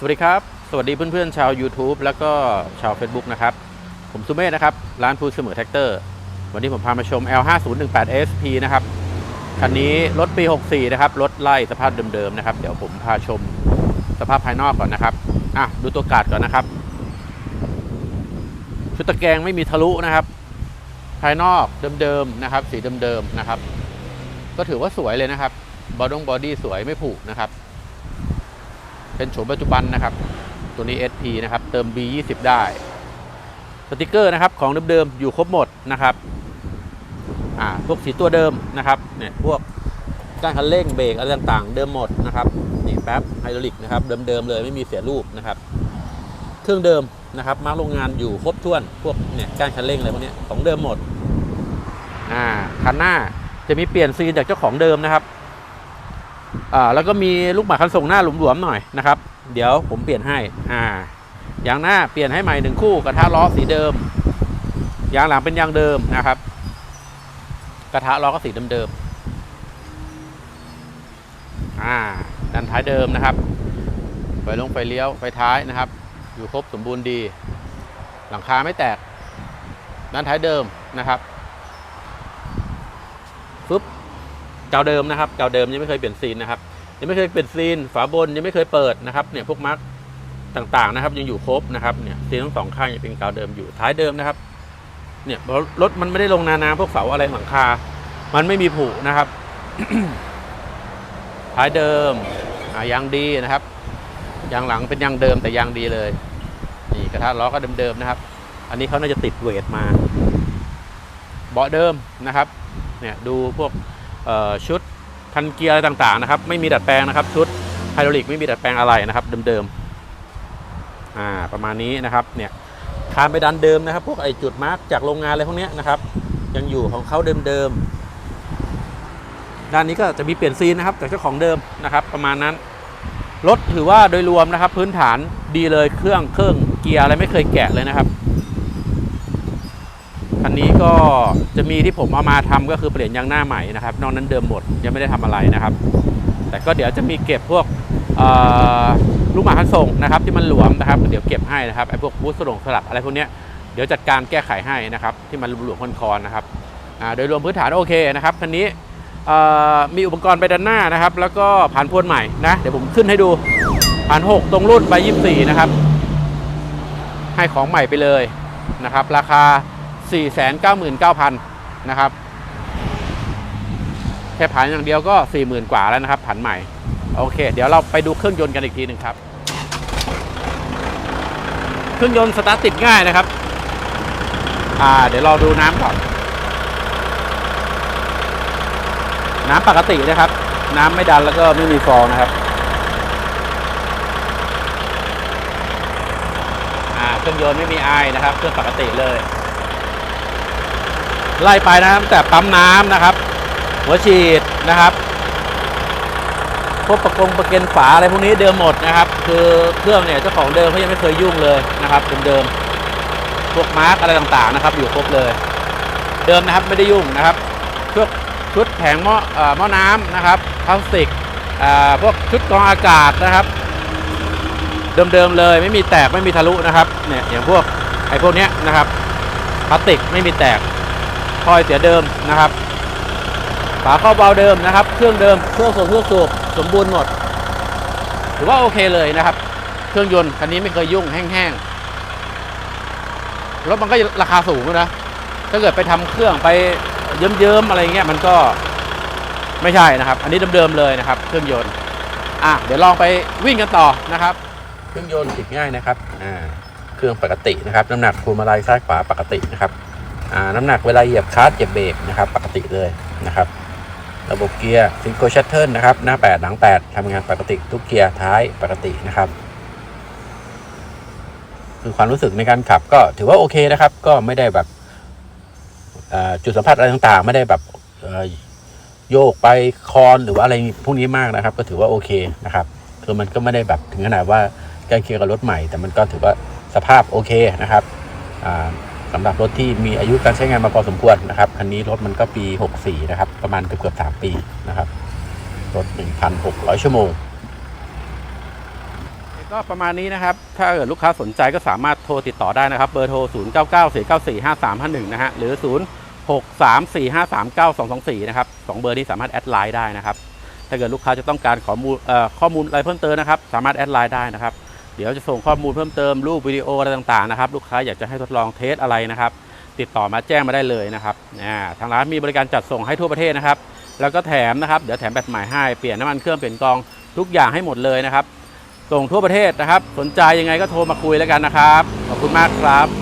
สวัสดีครับ สวัสดีเพื่อนๆ ชาว YouTube แล้วก็ชาว Facebook นะครับ ผมสุเมธนะครับ ร้านพูดเสมอแท็กเตอร์ วันนี้ผมพามาชม L5018SP นะครับ คันนี้รถปี 64 นะครับ รถไล่สภาพเดิมๆ นะครับ เดี๋ยวผมพาชมสภาพภายนอกก่อนนะครับ อะ ดูตัวกาดก่อนนะครับ ชุดตะแกรงไม่มีทะลุนะครับ ภายนอกเดิมๆ นะครับ สีเดิมๆ นะครับ ก็ถือว่าสวยเลยนะครับ บอดงบอดี้สวยไม่ผุนะครับ เป็นโฉมปัจจุบันนะครับ ตัวนี้ SP นะครับ เติม B20 ได้สติกเกอร์นะครับของเดิมๆอยู่ครบหมดนะครับอ่าพวกสีตัวเดิมนะครับเนี่ยพวกก้านคันเร่งเบรกอะไรต่างๆ เดิมหมดนะครับนี่แป๊บไฮดรอลิกนะครับเดิมๆเลยไม่มีเสียรูปนะครับ เครื่องเดิมนะครับมาร์กโรงงานอยู่ครบถ้วนพวกเนี่ยก้านคันเร่งอะไรพวกนี้ของเดิมหมดอ่าคันหน้าจะมีเปลี่ยนซีนจากเจ้าของเดิมนะครับ แล้วก็มีลูกหมากคันส่งหน้าหลวมๆหน่อยนะครับ เดี๋ยวผมเปลี่ยนให้อ่ายางหน้าเปลี่ยนให้ใหม่หนึ่งคู่กระทะล้อสีเดิมยางหลังเป็นยางเดิมนะครับ กระทะล้อก็สีเดิมๆอ่าด้านท้ายเดิมนะครับไฟลงไฟเลี้ยวไฟท้ายนะครับ อยู่ครบสมบูรณ์ดี หลังคาไม่แตกด้านท้ายเดิมนะครับฟึบ ก่าเดิมนะครับเก่าเดิมยังไม่เคยเปลี่ยนซีนนะครับยังไม่เคยเปลี่ยนซีนฝาบนยังไม่เคยเปิดนะครับเนี่ยพวกมาร์กต่างๆนะครับ ยังอยู่ครบนะครับเนี่ยซีนทั้งสองข้างยังเป็นเก่าเดิมอยู่ท้ายเดิมนะครับเนี่ยเพราะรถมันไม่ได้ลงนานาพวกเสาอะไรหลังคา มันไม่มีผุนะครับ ท้ายเดิมยางดีนะครับยางหลังเป็นยางเดิมแต่ยางดีเลย นี่กระทะล้อก็เดิมๆนะครับ อันนี้เขาน่าจะติดเวทมา เบาะเดิมนะครับ เนี่ยดูพวก ชุดคันเกียร์อะไรต่างๆนะครับไม่มีดัดแปลงนะครับ ชุดไฮดรอลิกไม่มีดัดแปลงอะไรนะครับ เดิมๆอ่าประมาณนี้นะครับเนี่ยคานไปดันเดิมนะครับ พวกไอจุดมาร์กจากโรงงานอะไรพวกเนี้ยนะครับ ยังอยู่ของเขาเดิมๆด้านนี้ก็จะมีเปลี่ยนซีนนะครับจากเจ้าของเดิมนะครับ ประมาณนั้นรถถือว่าโดยรวมนะครับ พื้นฐานดีเลยเครื่องเครื่องเกียร์อะไรไม่เคยแกะเลยนะครับ คันนี้ก็จะมีที่ผมเอามาทำก็คือเปลี่ยนยางหน้าใหม่นะครับ นอกนั้นเดิมหมดยังไม่ได้ทำอะไรนะครับ แต่ก็เดี๋ยวจะมีเก็บพวกลูกหมากคันส่งนะครับ ที่มันหลวมนะครับ เดี๋ยวเก็บให้นะครับไอ้พวกบูสต์สลงสลักอะไรพวกนี้เดี๋ยวจัดการแก้ไขให้นะครับ ที่มันหลวมคอนๆนะครับโดยรวมพื้นฐานโอเคนะครับคันนี้มีอุปกรณ์ไปด้านหน้านะครับ แล้วก็ผ่านพวนใหม่นะเดี๋ยวผมขึ้นให้ดูผ่าน 6 ตรงรุ่นใบ24 นะครับ ให้ของใหม่ไปเลยนะครับ ราคา 499,000นะครับแค่ผ่านอย่างเดียวก็ 40,000 กว่าแล้วนะครับผันใหม่ โอเค เดี๋ยวเราไปดูเครื่องยนต์กันอีกทีหนึ่งครับ เครื่องยนต์สตาร์ทติดง่ายนะครับ อ่า เดี๋ยวเราดูน้ำก่อน น้ำปกตินะครับ น้ำไม่ดันแล้วก็ไม่มีฟองนะครับอ่าเครื่องยนต์ไม่มีไอนะครับ เครื่องปกติเลย ไล่ไปนะครับแต่ปั๊มน้ำนะครับ หัวฉีดนะครับพวกประกงประเก็นฝาอะไรพวกนี้เดิมหมดนะครับ คือเครื่องเนี่ยเจ้าของเดิมเขายังไม่เคยยุ่งเลยนะครับเดิมๆพวกมาร์กอะไรต่างๆนะครับ อยู่ครบเลย เดิมนะครับไม่ได้ยุ่งนะครับพวกชุดแผงหม้อเอ่อหม้อน้ำนะครับพลาสติกอ่าพวกชุดกรองอากาศนะครับ เดิมๆเลยไม่มีแตกไม่มีทะลุนะครับเนี่ยอย่างพวกไอ้พวกเนี้ยนะครับพลาสติกไม่มีแตก คอยเสียเดิมนะครับฝาเข้าเบาเดิมนะครับ เครื่องเดิมเครื่องสูบเครื่องสูบสมบูรณ์หมดถือว่าโอเคเลยนะครับ เครื่องยนต์คันนี้ไม่เคยยุ่งแห้งๆรถมันก็ราคาสูงนะถ้าเกิดไปทำเครื่องไปเยิ้มๆอะไรเงี้ยมันก็ไม่ใช่นะครับ อันนี้เดิมๆเลยนะครับ เครื่องยนต์อะเดี๋ยวลองไปวิ่งกันต่อนะครับ เครื่องยนต์ติดง่ายนะครับอ่าเครื่องปกตินะครับน้ำหนักพวงมาลัยซ้ายขวาปกตินะครับ น้ำหนักเวลาเหยียบคลัตช์เหยียบเบรกนะครับ ปกติเลยนะครับ ระบบเกียร์ซิงโกลชัตเทิลนะครับ หน้า 8 หลัง 8ทำงานปกติทุกเกียร์ท้ายปกตินะครับ คือความรู้สึกในการขับก็ถือว่าโอเคนะครับ ก็ไม่ได้แบบจุดสัมผัสอะไรต่างๆ ไม่ได้แบบโยกไปคอนหรือว่าอะไรพวกนี้มากนะครับ ก็ถือว่าโอเคนะครับคือมันก็ไม่ได้แบบถึงขนาดว่าใกล้เคียงกับรถใหม่ แต่มันก็ถือว่าสภาพโอเคนะครับ สำหรับรถที่มีอายุการใช้งานมาพอสมควรนะครับคันนี้รถมันก็ปี 64 นะครับ ประมาณเกือบๆ3ปีนะครับ รถ 1,600 ชั่วโมง ก็ประมาณนี้นะครับ ถ้าเกิดลูกค้าสนใจก็สามารถโทรติดต่อได้นะครับ เบอร์โทร 0 9 9 4 9 4 5 3 5 1 นะฮะ หรือ 0 6 3 4 5 3 9 2 2 4 นะครับสองเบอร์นี้สามารถแอดไลน์ได้นะครับ ถ้าเกิดลูกค้าจะต้องการข้อมูลเอ่อข้อมูลอะไรเพิ่มเติมนะครับ สามารถแอดไลน์ได้นะครับ เดี๋ยวจะส่งข้อมูลเพิ่มเติมรูปวิดีโออะไรต่างๆนะครับลูกค้าอยากจะให้ทดลองเทสอะไรนะครับ ติดต่อมาแจ้งมาได้เลยนะครับอ่าทางร้านมีบริการจัดส่งให้ทั่วประเทศนะครับ แล้วก็แถมนะครับเดี๋ยวแถมแบตใหม่ให้เปลี่ยนน้ำมันเครื่องเปลี่ยนกองทุกอย่างให้หมดเลยนะครับส่งทั่วประเทศนะครับ สนใจยังไงก็โทรมาคุยแล้วกันนะครับ ขอบคุณมากครับ